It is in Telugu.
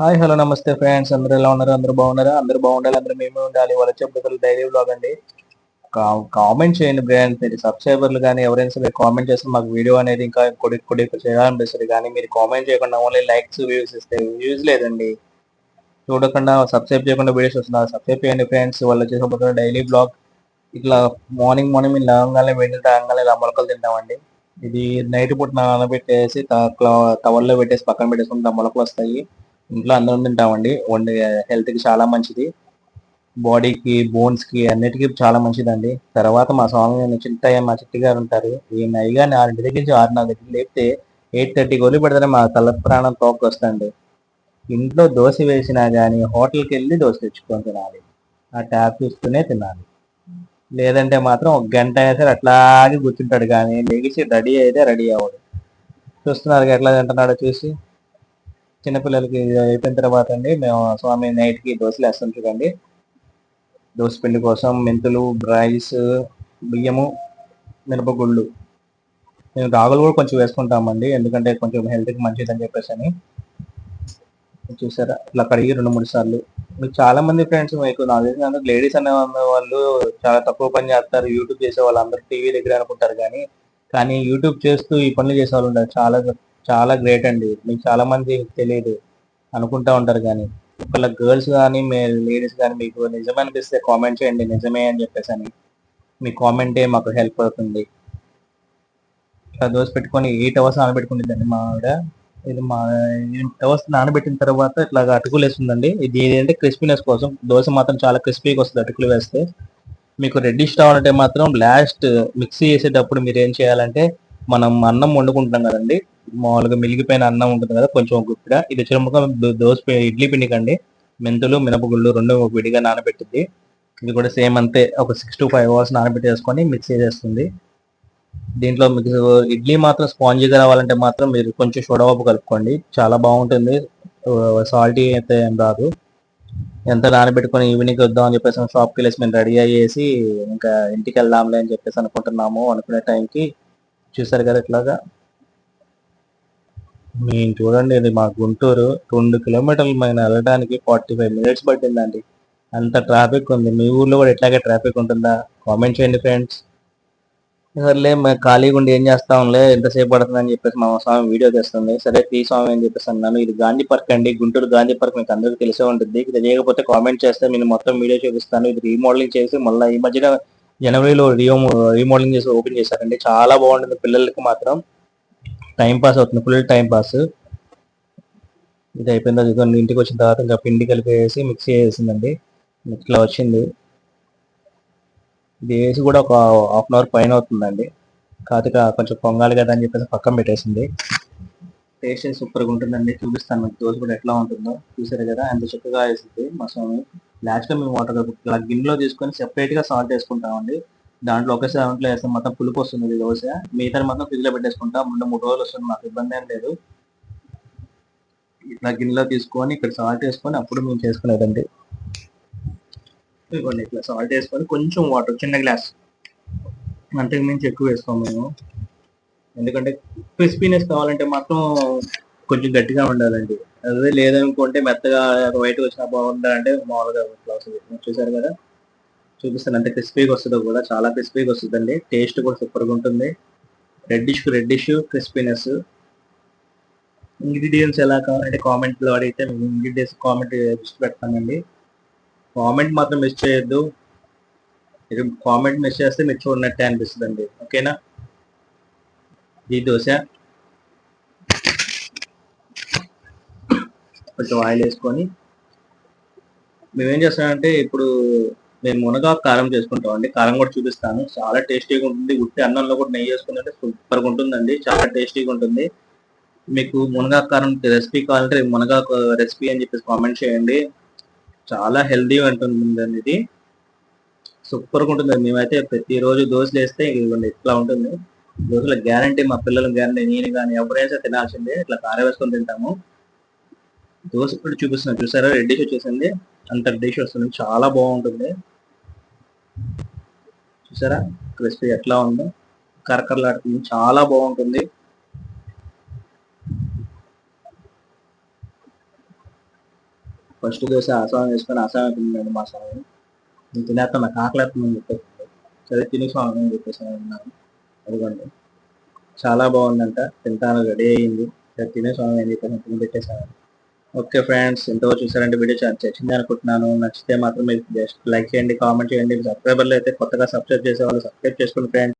హాయ్ హలో నమస్తే ఫ్రెండ్స్. అందరూ ఎలా ఉన్నారు? అందరూ బాగున్నారా? అందరూ బాగుండాలి. అందరూ మేమే ఉండాలి. వాళ్ళ చెప్పుకలు డైలీ బ్లాగ్ అండి. కామెంట్ చేయండి ఫ్రెండ్స్. మీరు సబ్స్క్రైబర్లు కానీ ఎవరైనా సరే కామెంట్ చేస్తే మాకు వీడియో అనేది ఇంకా కొడి కొడి చేయాలనిపిస్తుంది. కానీ మీరు కామెంట్ చేయకుండా ఓన్లీ లైక్స్ వ్యూస్ ఇస్తే వ్యూస్ లేదండి. చూడకుండా సబ్స్క్రైబ్ చేయకుండా వీడియోస్ వస్తున్నారు సబ్స్క్రైబ్ చేయండి ఫ్రెండ్స్. వాళ్ళు వచ్చేసరికి డైలీ బ్లాగ్ ఇట్లా మార్నింగ్ మార్నింగ్ మేము లేవగానే వెళ్ళి తాగంగానే ఇలా మొలకలు తింటామండి. ఇది నైట్ పూట నానబెట్టేసి తవర్లో పెట్టేసి పక్కన పెట్టేసుకుంటే మొలకలు వస్తాయి. ఇంట్లో అందరం తింటామండి. వండి హెల్త్కి చాలా మంచిది. బాడీకి బోన్స్కి అన్నిటికీ చాలా మంచిదండి. తర్వాత మా స్వామి చిట్టయ్య మా చిట్టి గారు ఉంటారు ఈ నైగా ఆరింటి దగ్గర నుంచి ఆరు నాలుగు దగ్గర లేపితే ఎయిట్ థర్టీ గోలు పెడితేనే మా తల ప్రాణం తోక వస్తుంది ఇంట్లో దోశ వేసినా కానీ హోటల్కి వెళ్ళి దోశ తెచ్చుకొని తినాలి. ఆ ట్యాప్ చూస్తూనే తినాలి. లేదంటే మాత్రం ఒక గంట అయితే అట్లాగే కూర్చుంటాడు కానీ లేచి రెడీ అయితే రెడీ అవ్వడు. చూస్తున్నారు ఎట్లా తింటున్నాడో చూసి. చిన్నపిల్లలకి అయిపోయిన తర్వాత అండి మేము స్వామి నైట్కి దోశలు వేస్తాం దోశ పిండి కోసం మెంతులు రైస్ బియ్యము మినపగుళ్ళు. మేము రాగులు కూడా కొంచెం వేసుకుంటామండి ఎందుకంటే కొంచెం హెల్త్కి మంచిదని చెప్పేసి అని చూసారా? ఇట్లా కడిగి రెండు మూడు సార్లు. మీకు చాలా మంది ఫ్రెండ్స్ మీకు నాకు తెలిసిన లేడీస్ అనే వాళ్ళు చాలా తక్కువ పని చేస్తారు. యూట్యూబ్ చేసే వాళ్ళు అందరూ టీవీ దగ్గర అనుకుంటారు కానీ కానీ యూట్యూబ్ చేస్తూ ఈ పనులు చేసే వాళ్ళు ఉంటారు చాలా చాలా గ్రేట్ అండి. మీకు చాలా మంది తెలియదు. అనుకుంటా ఉంటారు కానీ. ఒకళ్ళ గర్ల్స్ కానీ మీ లేడీస్ కానీ మీకు నిజమే అనిపిస్తే కామెంట్ చేయండి. నిజమే అని చెప్పేసి అని. మీ కామెంటే మాకు హెల్ప్ అవుతుంది. ఇట్లా దోశ పెట్టుకొని ఎయిట్ అవర్స్ నానబెట్టుకుంటుందండి మా ఆవిడ. ఇది మా ఎయిట్ అవర్స్ నానబెట్టిన తర్వాత ఇట్లా అటుకులు వేస్తుందండి. ఇది ఏంటంటే క్రిస్పీనెస్ కోసం. దోశ మాత్రం చాలా క్రిస్పీగా వస్తుంది అటుకులు వేస్తే. మీకు రెడ్డిష్ రావాలంటే మాత్రం లాస్ట్ మిక్సీ చేసేటప్పుడు మీరు ఏం చేయాలంటే మనం అన్నం వండుకుంటున్నాం కదండి. మామూలుగా మిలిగిపోయిన అన్నం ఉంటుంది కదా కొంచెం గుప్పిడ. ఇది చిరుముఖం దోశ ఇడ్లీ పిండికండి మెంతులు మినపగుళ్ళు రెండు విడిగా నానబెట్టింది ఇది కూడా సేమ్ అంతే ఒక సిక్స్ టు ఫైవ్ అవర్స్ నానబెట్టేసుకొని మిక్స్ చేసేస్తుంది. దీంట్లో మిక్స్ ఇడ్లీ మాత్రం స్పాంజీగా రావాలంటే మాత్రం మీరు కొంచెం సోడాబాబు కలుపుకోండి. చాలా బాగుంటుంది. సాల్టీ అయితే ఏం రాదు. ఎంత నానబెట్టుకొని ఈవినింగ్ వద్దాం అని చెప్పేసి షాప్కి వెళ్ళేసి మేము రెడీ అయ్యేసి ఇంకా ఇంటికి వెళ్దాంలే అని చెప్పేసి అనుకుంటున్నాము అనుకునే టైంకి. చూసారు కదా ఇట్లాగా? మేము చూడండి ఇది మా గుంటూరు. రెండు కిలోమీటర్లు మేము వెళ్ళడానికి ఫార్టీ ఫైవ్ మినిట్స్ పట్టిందండి. అంత ట్రాఫిక్ ఉంది. మీ ఊర్లో కూడా ఎట్లాగే ట్రాఫిక్ ఉంటుందా? కామెంట్ చేయండి ఫ్రెండ్స్ సర్లే మేము ఖాళీగా ఉండి ఏం చేస్తాంలే? ఎంతసేపు పడుతుంది అని చెప్పేసి మా స్వామి వీడియో తెస్తుంది. సరే తీ స్వామి అని చెప్పేసి అన్నాను. ఇది గాంధీ పార్క్ అండి. గుంటూరు గాంధీ పార్క్ మీకు అందరికీ తెలిసే ఉంటుంది. ఇది చేయకపోతే కామెంట్ చేస్తే నేను మొత్తం వీడియో చూపిస్తాను. ఇది రీమోడలింగ్ చేసి మళ్ళీ ఈ మధ్యన జనవరిలో రీమో రీమోడలింగ్ చేసి ఓపెన్ చేశారండి. చాలా బాగుంటుంది. పిల్లలకి మాత్రం. టైం పాస్ అవుతుంది. Full time pass. ఇది అయిపోయింది తర్వాత ఇంటికి వచ్చిన తర్వాత ఇంకా పిండి కలిపేసి మిక్సీ చేసిందండి ఇట్లా వచ్చింది. ఇది వేసి కూడా ఒక హాఫ్ అన్ అవర్ పైన అవుతుందండి. కాదుగా కొంచెం పొంగాలి కదా అని చెప్పేసి పక్కన పెట్టేసింది. టేస్ట్ సూపర్గా ఉంటుందండి. చూపిస్తాను. మీకు దోశ కూడా ఎట్లా ఉంటుందో. చూసారు కదా? అంత చక్కగా వేసింది మా స్వామి. లాస్ట్లో మేము వాటర్ ఇలా గిన్నెలో తీసుకొని సెపరేట్గా సాల్ట్ వేసుకుంటామండి. దాంట్లో ఒకేసారి దాంట్లో వేస్తాం మొత్తం పులుపు వస్తుంది దోశ. మిగతా మొత్తం ఫ్రిడ్జ్లో పెట్టేసుకుంటాం. రెండు మూడు రోజులు వస్తుంది మాకు ఇబ్బంది ఏం లేదు. ఇట్లా గిన్నెలో తీసుకొని ఇక్కడ సాల్ట్ వేసుకొని అప్పుడు మేము చేసుకునేదండి ఇవ్వండి ఇట్లా సాల్ట్ వేసుకొని కొంచెం వాటర్ చిన్న గ్లాస్ అంతకు మించి ఎక్కువ వేసుకోము మేము. ఎందుకంటే క్రిస్పీనెస్ కావాలంటే మాత్రం కొంచెం గట్టిగా ఉండాలండి. అదే లేదనుకుంటే మెత్తగా వైట్ వచ్చినా బాగుండాలంటే మామూలుగా చూసారు కదా? చూపిస్తాను. అంటే క్రిస్పీగా వస్తుందో కూడా చాలా క్రిస్పీగా వస్తుందండి. టేస్ట్ కూడా సూపర్గా ఉంటుంది. రెడ్డిష్ రెడ్డిష్ క్రిస్పీనెస్ ఇంగ్రీడియంట్స్ ఎలా కావాలంటే కామెంట్లో అడిగితే మేము ఇంగ్రీడియంట్స్ కామెంట్ లిస్ట్ పెడతానండి కామెంట్ మాత్రం మిస్ చేయొద్దు. మీరు కామెంట్ మిస్ చేస్తే మీరు చూడనట్టే అనిపిస్తుంది అండి ఓకేనా? ఈ దోశ. కొంచెం ఆయిల్ వేసుకొని. మేమేం చేస్తామంటే ఇప్పుడు మేము మునగాకు కారం చేసుకుంటాం అండి కారం కూడా చూపిస్తాను. చాలా టేస్టీగా ఉంటుంది. ఉట్టి అన్నంలో కూడా నెయ్యి వేసుకుంటే సూపర్గా ఉంటుందండి. చాలా టేస్టీగా ఉంటుంది. మీకు మునగాకు కారం రెసిపీ కావాలంటే మునగాకు రెసిపీ అని చెప్పేసి కామెంట్ చేయండి. చాలా హెల్దీగా ఉంటుందండి ఇది. సూపర్గా ఉంటుంది మేమైతే ప్రతిరోజు దోశలు వేస్తే ఇవ్వండి. ఇట్లా ఉంటుంది. దోశల గ్యారంటీ మా పిల్లలు గ్యారంటీ నేను కానీ ఎవరైనా తినాల్సిందే. ఇట్లా కారం వేసుకొని తింటాము. దోశ ఇప్పుడు చూపిస్తున్నాను చూసారా? రెడ్డిష్ వచ్చేసింది. అంత డిష్ వస్తుంది. చాలా బాగుంటుంది. చూసారా? క్రిస్పీ ఎట్లా ఉందో. కరకరలాడుతుంది. చాలా బాగుంటుంది. ఫస్ట్ దోశ ఆసామం వేసుకొని ఆసామం తిన్నాడు మా స్వామి. నేను తినేస్తాను. నాకు ఆకలేస్తుందని చెప్పేసి సరే తిని స్వామి అని చెప్పేసి అన్నాను అదిగోండి. చాలా బాగుందంట. తింటాను. రెడీ అయ్యింది. సరే తినే స్వామి అని చెప్పేసి పెట్టేశాను. ఓకే ఫ్రెండ్స్ ఇంతవరకు చూసారంటే వీడియో చాలా నచ్చింది అనుకుంటున్నాను. నచ్చితే మాత్రం మీరు జస్ట్ లైక్ చేయండి కామెంట్ చేయండి. సబ్స్క్రైబర్లు అయితే కొత్తగా సబ్స్క్రైబ్ చేసే వాళ్ళు సబ్స్క్రైబ్ చేసుకోండి ఫ్రెండ్స్.